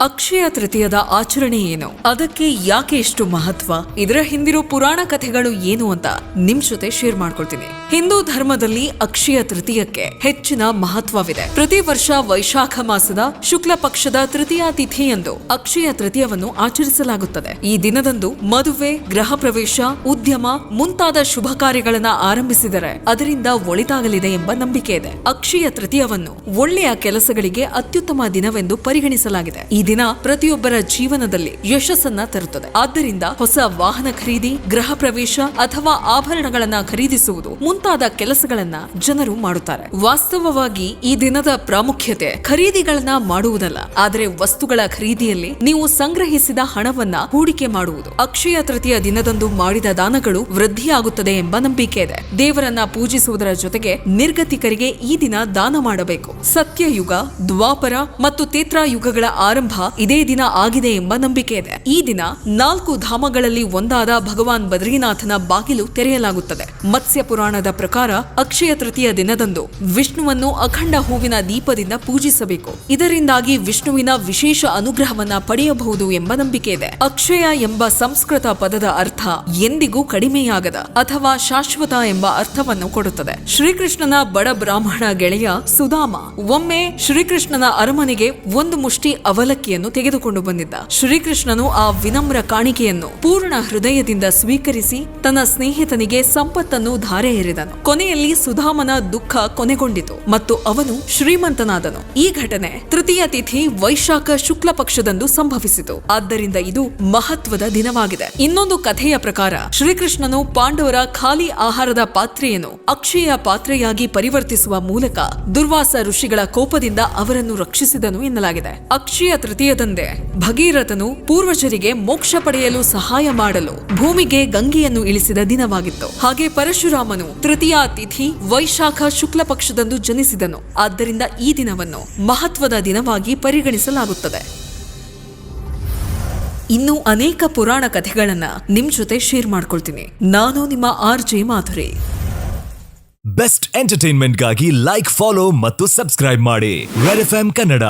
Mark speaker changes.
Speaker 1: ಅಕ್ಷಯ ತೃತೀಯದ ಆಚರಣೆ ಏನು? ಅದಕ್ಕೆ ಯಾಕೆ ಇಷ್ಟು ಮಹತ್ವ? ಇದರ ಹಿಂದಿರೋ ಪುರಾಣ ಕಥೆಗಳು ಏನು ಅಂತ ನಿಮ್ ಜೊತೆ ಶೇರ್ ಮಾಡ್ಕೊಳ್ತೀನಿ. ಹಿಂದೂ ಧರ್ಮದಲ್ಲಿ ಅಕ್ಷಯ ತೃತೀಯಕ್ಕೆ ಹೆಚ್ಚಿನ ಮಹತ್ವವಿದೆ. ಪ್ರತಿ ವರ್ಷ ವೈಶಾಖ ಮಾಸದ ಶುಕ್ಲ ಪಕ್ಷದ ತೃತೀಯ ತಿಥಿಯಂದು ಅಕ್ಷಯ ತೃತೀಯವನ್ನು ಆಚರಿಸಲಾಗುತ್ತದೆ. ಈ ದಿನದಂದು ಮದುವೆ, ಗೃಹ ಪ್ರವೇಶ, ಉದ್ಯಮ ಮುಂತಾದ ಶುಭ ಕಾರ್ಯಗಳನ್ನ ಆರಂಭಿಸಿದರೆ ಅದರಿಂದ ಒಳಿತಾಗಲಿದೆ ಎಂಬ ನಂಬಿಕೆ ಇದೆ. ಅಕ್ಷಯ ತೃತೀಯವನ್ನು ಒಳ್ಳೆಯ ಕೆಲಸಗಳಿಗೆ ಅತ್ಯುತ್ತಮ ದಿನವೆಂದು ಪರಿಗಣಿಸಲಾಗಿದೆ. ಈ ದಿನ ಪ್ರತಿಯೊಬ್ಬರ ಜೀವನದಲ್ಲಿ ಯಶಸ್ಸನ್ನ ತರುತ್ತದೆ. ಆದ್ದರಿಂದ ಹೊಸ ವಾಹನ ಖರೀದಿ, ಗೃಹ ಪ್ರವೇಶ ಅಥವಾ ಆಭರಣಗಳನ್ನ ಖರೀದಿಸುವುದು ಮುಂತಾದ ಕೆಲಸಗಳನ್ನ ಜನರು ಮಾಡುತ್ತಾರೆ. ವಾಸ್ತವವಾಗಿ ಈ ದಿನದ ಪ್ರಾಮುಖ್ಯತೆ ಖರೀದಿಗಳನ್ನ ಮಾಡುವುದಲ್ಲ. ಆದರೆ ವಸ್ತುಗಳ ಖರೀದಿಯಲ್ಲಿ ನೀವು ಸಂಗ್ರಹಿಸಿದ ಹಣವನ್ನ ಹೂಡಿಕೆ ಮಾಡುವುದು. ಅಕ್ಷಯ ತೃತೀಯ ದಿನದಂದು ಮಾಡಿದ ದಾನಗಳು ವೃದ್ಧಿಯಾಗುತ್ತದೆ ಎಂಬ ನಂಬಿಕೆ ಇದೆ. ದೇವರನ್ನ ಪೂಜಿಸುವುದರ ಜೊತೆಗೆ ನಿರ್ಗತಿಕರಿಗೆ ಈ ದಿನ ದಾನ ಮಾಡಬೇಕು. ಸತ್ಯಯುಗ, ದ್ವಾಪರ ಮತ್ತು ಯುಗಗಳ ಆರಂಭ ಇದೇ ದಿನ ಆಗಿದೆ ಎಂಬ ನಂಬಿಕೆ ಇದೆ. ಈ ದಿನ ನಾಲ್ಕು ಧಾಮಗಳಲ್ಲಿ ಒಂದಾದ ಭಗವಾನ್ ಬದ್ರಿನಾಥನ ಬಾಗಿಲು ತೆರೆಯಲಾಗುತ್ತದೆ. ಮತ್ಸ್ಯ ಪುರಾಣದ ಪ್ರಕಾರ ಅಕ್ಷಯ ತೃತೀಯ ದಿನದಂದು ವಿಷ್ಣುವನ್ನು ಅಖಂಡ ಹೂವಿನ ದೀಪದಿಂದ ಪೂಜಿಸಬೇಕು. ಇದರಿಂದಾಗಿ ವಿಷ್ಣುವಿನ ವಿಶೇಷ ಅನುಗ್ರಹವನ್ನ ಪಡೆಯಬಹುದು ಎಂಬ ನಂಬಿಕೆ ಇದೆ. ಅಕ್ಷಯ ಎಂಬ ಸಂಸ್ಕೃತ ಪದದ ಅರ್ಥ ಎಂದಿಗೂ ಕಡಿಮೆಯಾಗದ ಅಥವಾ ಶಾಶ್ವತ ಎಂಬ ಅರ್ಥವನ್ನು ಕೊಡುತ್ತದೆ. ಶ್ರೀಕೃಷ್ಣನ ಬಡ ಬ್ರಾಹ್ಮಣ ಗೆಳೆಯ ಸುಧಾಮ ಒಮ್ಮೆ ಶ್ರೀಕೃಷ್ಣನ ಅರಮನೆಗೆ ಒಂದು ಮುಷ್ಟಿ ಅವಲಕ್ಕಿಯನ್ನು ತೆಗೆದುಕೊಂಡು ಬಂದಿದ್ದ. ಶ್ರೀಕೃಷ್ಣನು ಆ ವಿನಮ್ರ ಕಾಣಿಕೆಯನ್ನು ಪೂರ್ಣ ಹೃದಯದಿಂದ ಸ್ವೀಕರಿಸಿ ತನ್ನ ಸ್ನೇಹಿತನಿಗೆ ಸಂಪತ್ತನ್ನು ಧಾರೆ ಎರೆದನು ಕೊನೆಯಲ್ಲಿ ಸುಧಾಮನ ದುಃಖ ಕೊನೆಗೊಂಡಿತು ಮತ್ತು ಅವನು ಶ್ರೀಮಂತನಾದನು. ಈ ಘಟನೆ ತೃತೀಯ ತಿಥಿ ವೈಶಾಖ ಶುಕ್ಲ ಪಕ್ಷದಂದು ಸಂಭವಿಸಿತು. ಆದ್ದರಿಂದ ಇದು ಮಹತ್ವದ ದಿನವಾಗಿದೆ. ಇನ್ನೊಂದು ಕಥೆಯ ಪ್ರಕಾರ ಶ್ರೀಕೃಷ್ಣನು ಪಾಂಡವರ ಖಾಲಿ ಆಹಾರದ ಪಾತ್ರೆಯನ್ನು ಅಕ್ಷಯ ಪಾತ್ರೆಯಾಗಿ ಪರಿವರ್ತಿಸುವ ಮೂಲಕ ದುರ್ವಾಸ ಋಷಿಗಳ ಕೋಪದಿಂದ ಅವರನ್ನು ರಕ್ಷಿಸಿದನು ಎನ್ನಲಾಗಿದೆ. ಅಕ್ಷಯ ತೃತೀಯದಂದೇ ಭಗೀರಥನು ಪೂರ್ವಜರಿಗೆ ಮೋಕ್ಷ ಪಡೆಯಲು ಸಹಾಯ ಮಾಡಲು ಭೂಮಿಗೆ ಗಂಗೆಯನ್ನು ಇಳಿಸಿದ ದಿನವಾಗಿತ್ತು. ಹಾಗೆ ಪರಶುರಾಮನು ತೃತೀಯ ತಿಥಿ ವೈಶಾಖ ಶುಕ್ಲ ಪಕ್ಷದಂದು ಜನಿಸಿದನು. ಆದ್ದರಿಂದ ಈ ದಿನವನ್ನು ಮಹತ್ವದ ದಿನವಾಗಿ ಪರಿಗಣಿಸಲಾಗುತ್ತದೆ. ಇನ್ನು ಅನೇಕ ಪುರಾಣ ಕಥೆಗಳನ್ನ ನಿಮ್ ಜೊತೆ ಶೇರ್ ಮಾಡ್ಕೊಳ್ತೀನಿ. ನಾನು ನಿಮ್ಮ ಆರ್ ಜೆ ಮಾಧುರಿ.
Speaker 2: ಬೆಸ್ಟ್ ಎಂಟರ್ಟೈನ್ಮೆಂಟ್ಗಾಗಿ ಲೈಕ್ ಫಾಲೋ ಮತ್ತು ಸಬ್ಸ್ಕ್ರೈಬ್ ಮಾಡಿ. Red F Kannada